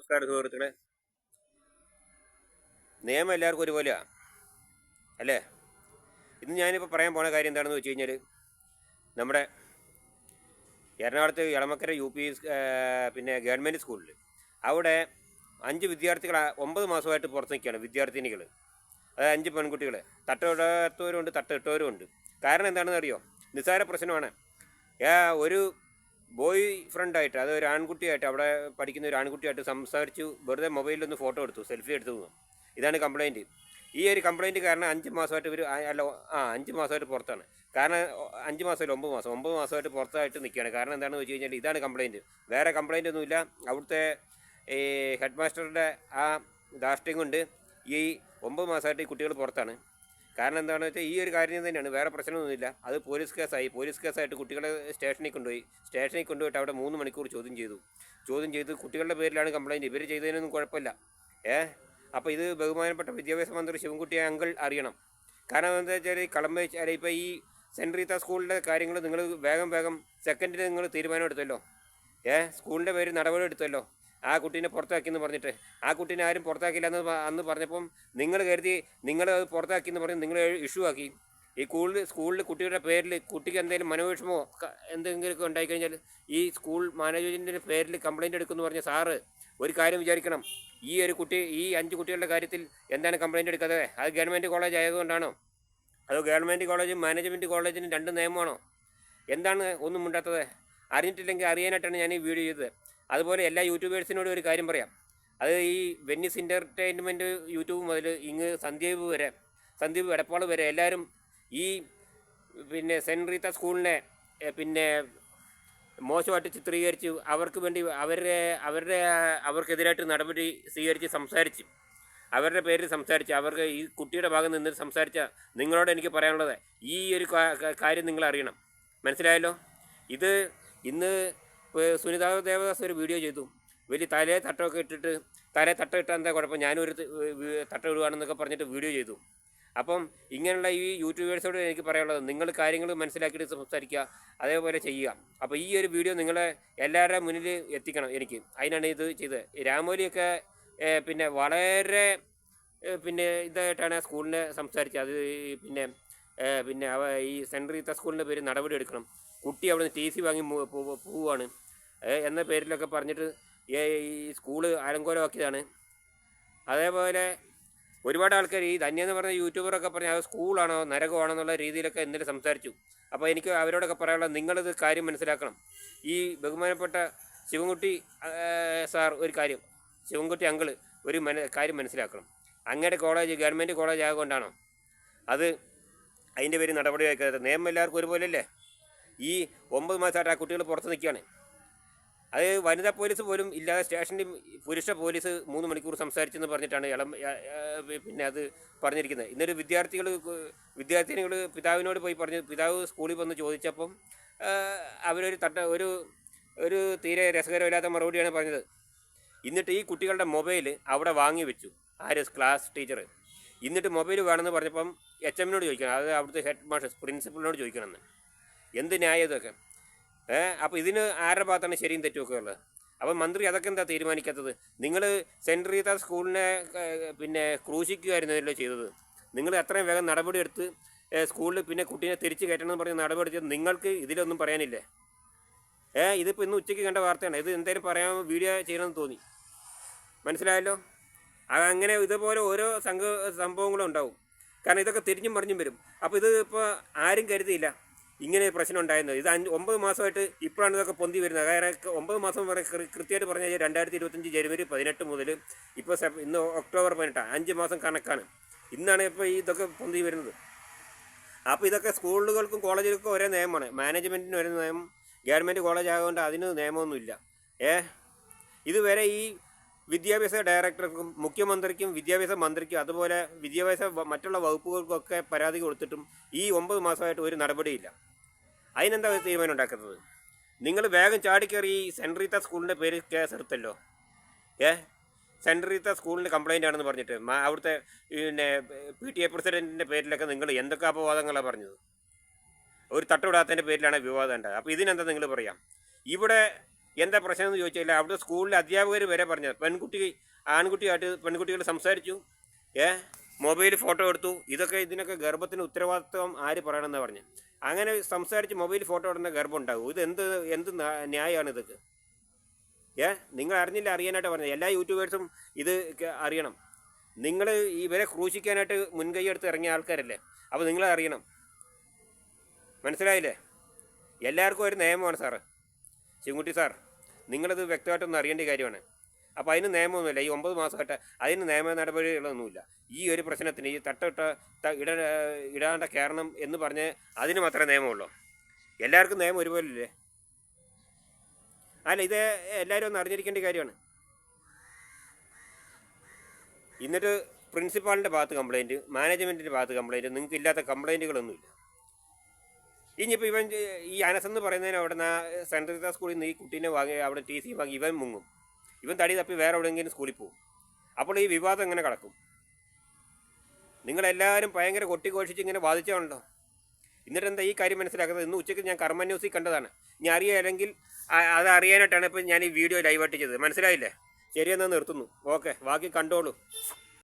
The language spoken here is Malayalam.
നമസ്കാരം സുഹൃത്തുക്കളെ നിയമം എല്ലാവർക്കും ഒരുപോലെയാ അല്ലേ? ഇന്ന് ഞാനിപ്പോൾ പറയാൻ പോണ കാര്യം എന്താണെന്ന് വെച്ച് കഴിഞ്ഞാൽ നമ്മുടെ എറണാകുളത്ത് ഇളമക്കര യു പി പിന്നെ ഗവൺമെന്റ് സ്കൂളിൽ അവിടെ അഞ്ച് വിദ്യാർത്ഥികൾ ഒമ്പത് മാസമായിട്ട് പുറത്ത് നിൽക്കുകയാണ് വിദ്യാർത്ഥിനികൾ അതായത് അഞ്ച് പെൺകുട്ടികൾ തട്ടിടാത്തവരുണ്ട് തട്ടിട്ടവരും ഉണ്ട് കാരണം എന്താണെന്ന് അറിയോ? നിസ്സാര പ്രശ്നമാണ്. ഒരു ബോയ് ഫ്രണ്ടായിട്ട് അത് ഒരു ആൺകുട്ടിയായിട്ട് അവിടെ പഠിക്കുന്ന ഒരു ആൺകുട്ടിയായിട്ട് സംസാരിച്ചു വെറുതെ മൊബൈലിൽ ഒന്ന് ഫോട്ടോ എടുത്തു സെൽഫി എടുത്തു. ഇതാണ് കംപ്ലൈന്റ്. ഈ ഒരു കംപ്ലൈന്റ് കാരണം അഞ്ച് മാസമായിട്ട് ഇവർ അല്ല ആ അഞ്ച് മാസമായിട്ട് പുറത്താണ്. കാരണം അഞ്ച് മാസമല്ല ഒമ്പത് മാസം. ഒമ്പത് മാസമായിട്ട് പുറത്തായിട്ട് നിൽക്കുകയാണ്. കാരണം എന്താണെന്ന് വെച്ച് കഴിഞ്ഞാൽ ഇതാണ് കംപ്ലൈന്റ്. വേറെ കംപ്ലൈന്റ് ഒന്നുമില്ല. അവിടുത്തെ ഈ ഹെഡ് മാസ്റ്ററുടെ ആ ദാഷ്ട്യം കൊണ്ട് ഈ ഒമ്പത് മാസമായിട്ട് ഈ കുട്ടികൾ പുറത്താണ്. കാരണം എന്താണെന്ന് വെച്ചാൽ ഈ ഒരു കാര്യം തന്നെയാണ്. വേറെ പ്രശ്നമൊന്നുമില്ല. അത് പോലീസ് കേസായി. പോലീസ് കേസായിട്ട് കുട്ടികളെ സ്റ്റേഷനിൽ കൊണ്ടുപോയി. സ്റ്റേഷനിൽ കൊണ്ടുപോയിട്ട് അവിടെ മൂന്ന് മണിക്കൂർ ചോദ്യം ചെയ്തു. ചോദ്യം ചെയ്ത് കുട്ടികളുടെ പേരിലാണ് കംപ്ലൈന്റ് ഇവർ ചെയ്തതിനൊന്നും കുഴപ്പമില്ല. ഏ? അപ്പോൾ ഇത് ബഹുമാനപ്പെട്ട വിദ്യാഭ്യാസ മന്ത്രി ശിവൻകുട്ടിയെ അങ്കിൾ അറിയണം. കാരണം എന്താ വെച്ചാൽ ഈ കളമ്പ അല്ല ഇപ്പോൾ ഈ സെന്റ് റീത്ത സ്കൂളിന്റെ കാര്യങ്ങൾ നിങ്ങൾ വേഗം വേഗം സെക്കൻഡിൽ നിങ്ങൾ തീരുമാനം എടുത്തല്ലോ ഏ? സ്കൂളിന്റെ പേര് നടപടി എടുത്തല്ലോ ആ കുട്ടീനെ പുറത്താക്കിയെന്ന് പറഞ്ഞിട്ട്. ആ കുട്ടീനെ ആരും പുറത്താക്കില്ല എന്ന് അന്ന് പറഞ്ഞപ്പം നിങ്ങൾ കരുതി നിങ്ങൾ അത് പുറത്താക്കിയെന്ന് പറഞ്ഞ് നിങ്ങൾ ഇഷ്യൂ ആക്കി. ഈ സ്കൂളിൽ സ്കൂളിൽ കുട്ടിയുടെ പേരിൽ കുട്ടിക്ക് എന്തെങ്കിലും മനോവിഷമോ എന്തെങ്കിലുമൊക്കെ ഉണ്ടായിക്കഴിഞ്ഞാൽ ഈ സ്കൂൾ മാനേജ്മെന്റിന്റെ പേരിൽ കംപ്ലൈന്റ് എടുക്കുമെന്ന് പറഞ്ഞ സാറ് ഒരു കാര്യം വിചാരിക്കണം. ഈ ഒരു കുട്ടി ഈ അഞ്ച് കുട്ടികളുടെ കാര്യത്തിൽ എന്താണ് കംപ്ലൈന്റ് എടുക്കാതെ? അത് ഗവൺമെന്റ് കോളേജ് ആയതുകൊണ്ടാണോ? അതോ ഗവൺമെന്റ് കോളേജും മാനേജ്മെന്റ് കോളേജിനും രണ്ട് നിയമമാണോ? എന്താണ് ഒന്നും മിണ്ടാത്തത്? അറിഞ്ഞിട്ടില്ലെങ്കിൽ അറിയാനായിട്ടാണ് ഞാൻ ഈ വീഡിയോ ചെയ്തത്. അതുപോലെ എല്ലാ യൂട്യൂബേഴ്സിനോടും ഒരു കാര്യം പറയാം. അത് ഈ വെന്നിസ് എന്റർടൈൻമെന്റ് യൂട്യൂബ് മുതൽ ഇങ്ങ് സന്ദീപ് വരെ സന്ദീപ് എടപ്പാൾ വരെ എല്ലാവരും ഈ പിന്നെ സെന്റ് റീത്ത സ്കൂളിനെ പിന്നെ മോശമായിട്ട് ചിത്രീകരിച്ച് അവർക്ക് വേണ്ടി അവരുടെ അവരുടെ അവർക്കെതിരായിട്ട് നടപടി സ്വീകരിച്ച് സംസാരിച്ച് അവരുടെ പേരിൽ സംസാരിച്ച് അവർക്ക് ഈ കുട്ടിയുടെ ഭാഗം നിന്ന് സംസാരിച്ച നിങ്ങളോട് എനിക്ക് പറയാനുള്ളത് ഈ ഒരു കാര്യം നിങ്ങൾ അറിയണം. മനസ്സിലായല്ലോ? ഇത് ഇന്ന് സുനിതാ ദേവദാസ് ഒരു വീഡിയോ ചെയ്തു. വലിയ തലേ തട്ടമൊക്കെ ഇട്ടിട്ട് തലേ തട്ട ഇട്ടാൽ എന്താ കുഴപ്പം? ഞാനൊരു തട്ട ഇടുവാണെന്നൊക്കെ പറഞ്ഞിട്ട് വീഡിയോ ചെയ്തു. അപ്പം ഇങ്ങനെയുള്ള ഈ യൂട്യൂബേഴ്സോട് എനിക്ക് പറയാനുള്ളത് നിങ്ങൾ കാര്യങ്ങൾ മനസ്സിലാക്കിയിട്ട് സംസാരിക്കുക അതേപോലെ ചെയ്യുക. അപ്പോൾ ഈ ഒരു വീഡിയോ നിങ്ങളെ എല്ലാവരുടെ മുന്നിൽ എത്തിക്കണം എനിക്ക്. അതിനാണ് ഇത് ചെയ്തത്. രാമോലിയൊക്കെ പിന്നെ വളരെ പിന്നെ ഇതായിട്ടാണ് സ്കൂളിനെ സംസാരിച്ചത്. അത് പിന്നെ പിന്നെ ഈ സെൻട്രൽ സ്കൂളിന്റെ പേര് നടപടി എടുക്കണം കുട്ടി അവിടെ നിന്ന് ടി സി വാങ്ങി പോവുകയാണ് എന്ന പേരിലൊക്കെ പറഞ്ഞിട്ട് ഈ സ്കൂൾ അലങ്കോലമാക്കിയതാണ് അതേപോലെ ഒരുപാട് ആൾക്കാർ ഈ ധന്യ എന്ന് പറഞ്ഞ യൂട്യൂബറൊക്കെ പറഞ്ഞ അത് സ്കൂളാണോ നരകമാണോ എന്നുള്ള രീതിയിലൊക്കെ എന്നിട്ട് സംസാരിച്ചു. അപ്പോൾ എനിക്ക് അവരോടൊക്കെ പറയാനുള്ളത് നിങ്ങളിത് കാര്യം മനസ്സിലാക്കണം. ഈ ബഹുമാനപ്പെട്ട ശിവൻകുട്ടി സാർ ഒരു കാര്യം. ശിവൻകുട്ടി അങ്കിൾ ഒരു മന കാര്യം മനസ്സിലാക്കണം. അങ്ങയുടെ കോളേജ് ഗവൺമെന്റ് കോളേജ് ആയതുകൊണ്ടാണോ? അത് അതിന്റെ പേര് നടപടി വയ്ക്കാതെ നിയമം എല്ലാവർക്കും ഒരുപോലെ അല്ലേ ഈ ഒമ്പത് മാസമായിട്ട് ആ കുട്ടികൾ പുറത്ത് നിൽക്കുകയാണ്. അത് വനിതാ പോലീസ് പോലും ഇല്ലാതെ സ്റ്റേഷനിൽ പുരുഷ പോലീസ് മൂന്ന് മണിക്കൂർ സംസാരിച്ചെന്ന് പറഞ്ഞിട്ടാണ് ഇളം പിന്നെ അത് പറഞ്ഞിരിക്കുന്നത്. ഇന്നൊരു വിദ്യാർത്ഥികൾ വിദ്യാർത്ഥിനികൾ പിതാവിനോട് പോയി പറഞ്ഞു പിതാവ് സ്കൂളിൽ വന്ന് ചോദിച്ചപ്പം അവരൊരു തട്ട ഒരു ഒരു തീരെ രസകരമില്ലാത്ത മറുപടിയാണ് പറഞ്ഞത്. എന്നിട്ട് ഈ കുട്ടികളുടെ മൊബൈൽ അവിടെ വാങ്ങി വെച്ചു. ആര്? Class teacher. എന്നിട്ട് മൊബൈൽ വേണമെന്ന് പറഞ്ഞപ്പം എച്ച് എമ്മിനോട് ചോദിക്കണം. അത് അവിടുത്തെ ഹെഡ് മാസ്റ്റർ പ്രിൻസിപ്പളിനോട് ചോദിക്കണമെന്ന്. എന്ത് ന്യായം ഇതൊക്കെ അപ്പോൾ ഇതിന് ആരുടെ ഭാഗത്താണ് ശരിയും തെറ്റുമൊക്കെ ഉള്ളത്? അപ്പം മന്ത്രി അതൊക്കെ എന്താ തീരുമാനിക്കാത്തത്? നിങ്ങൾ സെന്റ് റീത്ത സ്കൂളിനെ പിന്നെ ക്രൂശിക്കുകയായിരുന്നല്ലോ ചെയ്തത്? നിങ്ങൾ എത്രയും വേഗം നടപടി എടുത്ത് സ്കൂളിൽ പിന്നെ കുട്ടീനെ തിരിച്ച് കയറ്റണം എന്ന് പറഞ്ഞ് നടപടി എടുത്തത് നിങ്ങൾക്ക് ഇതിലൊന്നും പറയാനില്ലേ? ഏ ഇതിപ്പോൾ ഇന്ന് ഉച്ചയ്ക്ക് കണ്ട വാർത്തയാണ്. ഇത് എന്തായാലും പറയാൻ വീഡിയോ ചെയ്യണമെന്ന് തോന്നി. മനസ്സിലായല്ലോ? അങ്ങനെ ഇതുപോലെ ഓരോ സംഘ സംഭവങ്ങളും ഉണ്ടാവും. കാരണം ഇതൊക്കെ തിരിഞ്ഞും മറിഞ്ഞും വരും. അപ്പോൾ ഇത് ഇപ്പോൾ ആരും കരുതിയില്ല. ഇങ്ങനെ പ്രശ്നം ഉണ്ടായിരുന്നത്. ഇത് അഞ്ച് ഒമ്പത് മാസമായിട്ട് ഇപ്പോഴാണ് ഇതൊക്കെ പൊന്തി വരുന്നത്. കാരണം ഒമ്പത് മാസം വരെ കൃത്യമായിട്ട് പറഞ്ഞു കഴിഞ്ഞാൽ രണ്ടായിരത്തി ഇരുപത്തഞ്ച് ജനുവരി പതിനെട്ട് മുതൽ ഇപ്പോൾ ഇന്ന് ഒക്ടോബർ പതിനെട്ടാണ്. അഞ്ച് മാസം കണക്കാണ്. ഇന്നാണ് ഇപ്പോൾ ഇതൊക്കെ പൊന്തി വരുന്നത്. അപ്പോൾ ഇതൊക്കെ സ്കൂളുകൾക്കും കോളേജുകൾക്കും ഒരേ നിയമമാണ്. മാനേജ്മെന്റിന് ഒരേ നിയമം ഗവൺമെന്റ് കോളേജ് ആയതുകൊണ്ട് അതിന് നിയമമൊന്നുമില്ല. ഏ? ഇതുവരെ ഈ വിദ്യാഭ്യാസ ഡയറക്ടർക്കും മുഖ്യമന്ത്രിക്കും വിദ്യാഭ്യാസ മന്ത്രിക്കും അതുപോലെ വിദ്യാഭ്യാസ മറ്റുള്ള വകുപ്പുകൾക്കൊക്കെ പരാതി കൊടുത്തിട്ടും ഈ ഒമ്പത് മാസമായിട്ട് ഒരു നടപടിയില്ല. അതിനെന്താ തീരുമാനം ഉണ്ടാക്കുന്നത് നിങ്ങൾ വേഗം ചാടിക്കയറി റീത്ത സ്കൂളിന്റെ പേര് കേസെടുത്തല്ലോ. ഏ? സെൻട്രീത്ത സ്കൂളിന്റെ കംപ്ലൈന്റ് ആണെന്ന് പറഞ്ഞിട്ട് അവിടുത്തെ പിന്നെ പി ടി എ പ്രസിഡന്റിന്റെ പേരിലൊക്കെ നിങ്ങൾ എന്തൊക്കെ അപവാദങ്ങളാണ് പറഞ്ഞത്? ഒരു തട്ടുവിടാത്തതിന്റെ പേരിലാണ് വിവാദം ഉണ്ടായത്. അപ്പോൾ ഇതിനെന്താ നിങ്ങൾ പറയാം? ഇവിടെ എന്താ പ്രശ്നം എന്ന് ചോദിച്ചില്ല അവിടെ സ്കൂളിലെ അധ്യാപകർ വരെ പറഞ്ഞത്. പെൺകുട്ടി ആൺകുട്ടിയായിട്ട് പെൺകുട്ടികൾ സംസാരിച്ചു. ഏ? മൊബൈൽ ഫോട്ടോ എടുത്തു. ഇതൊക്കെ ഇതിനൊക്കെ ഗർഭത്തിന് ഉത്തരവാദിത്വം ആര് പറയണമെന്നാണ് പറഞ്ഞു അങ്ങനെ സംസാരിച്ച് മൊബൈൽ ഫോട്ടോ ഇടുന്ന ഗർഭം ഉണ്ടാകും. ഇത് എന്ത് എന്ത് ന്യായമാണ് ഇതൊക്കെ? ഏ? നിങ്ങൾ അറിഞ്ഞില്ല അറിയാനായിട്ട് പറഞ്ഞത്. എല്ലാ യൂട്യൂബേഴ്സും ഇത് അറിയണം. നിങ്ങൾ ഇവരെ ക്രൂശിക്കാനായിട്ട് മുൻകൈ എടുത്ത് ഇറങ്ങിയ ആൾക്കാരല്ലേ? അപ്പോൾ നിങ്ങൾ അറിയണം. മനസ്സിലായില്ലേ? എല്ലാവർക്കും ഒരു നിയമമാണ് സാറ്. ശിവൻകുട്ടി സാർ നിങ്ങളത് വ്യക്തമായിട്ടൊന്ന് അറിയേണ്ട കാര്യമാണ്. അപ്പോൾ അതിന് നിയമമൊന്നുമില്ല. ഈ ഒമ്പത് മാസമായിട്ട് അതിന് നിയമ നടപടികളൊന്നുമില്ല. ഈ ഒരു പ്രശ്നത്തിന് ഈ തട്ടിട്ട ഇട ഇടാണ്ട കാരണം എന്ന് പറഞ്ഞ് അതിന് മാത്രമേ നിയമമുള്ളൂ. എല്ലാവർക്കും നിയമം ഒരുപോലില്ലേ? അല്ല ഇത് എല്ലാവരും ഒന്ന് അറിഞ്ഞിരിക്കേണ്ട കാര്യമാണ്. എന്നിട്ട് പ്രിൻസിപ്പാളിന്റെ ഭാഗത്ത് കംപ്ലയിന്റ് മാനേജ്മെന്റിന്റെ ഭാഗത്ത് കംപ്ലയിന്റ് നിങ്ങൾക്കില്ലാത്ത ഇല്ലാത്ത കംപ്ലൈന്റുകളൊന്നുമില്ല ഇനിയിപ്പോൾ ഇവൻ ഈ അനസ് എന്ന് പറയുന്നതിന് അവിടെ നിന്ന് സെൻട്രൽ റീത്ത സ്കൂളിൽ നിന്ന് ഈ കുട്ടീനെ വാങ്ങി അവിടെ ടി സി വാങ്ങി ഇവൻ മുങ്ങും. ഇവൻ തടി തപ്പി വേറെ എവിടെയെങ്കിലും സ്കൂളിൽ പോകും അപ്പോൾ ഈ വിവാദം എങ്ങനെ കിടക്കും? നിങ്ങളെല്ലാവരും ഭയങ്കര കൊട്ടിഘോഷിച്ച് ഇങ്ങനെ ബാധിച്ചതുണ്ടോ എന്നിട്ട് എന്താ ഈ കാര്യം മനസ്സിലാക്കുന്നത്? ഇന്ന് ഉച്ചയ്ക്ക് ഞാൻ കർമ്മ ന്യൂസിൽ കണ്ടതാണ്. ഞാൻ അറിയാമെങ്കിൽ അത് അറിയാനായിട്ടാണ് ഇപ്പം ഞാൻ ഈ വീഡിയോ ലൈവായിട്ട് ചെയ്തത്. മനസ്സിലായില്ലേ? ശരിയെന്നാൽ നിർത്തുന്നു. ഓക്കെ ബാക്കി കണ്ടോളൂ.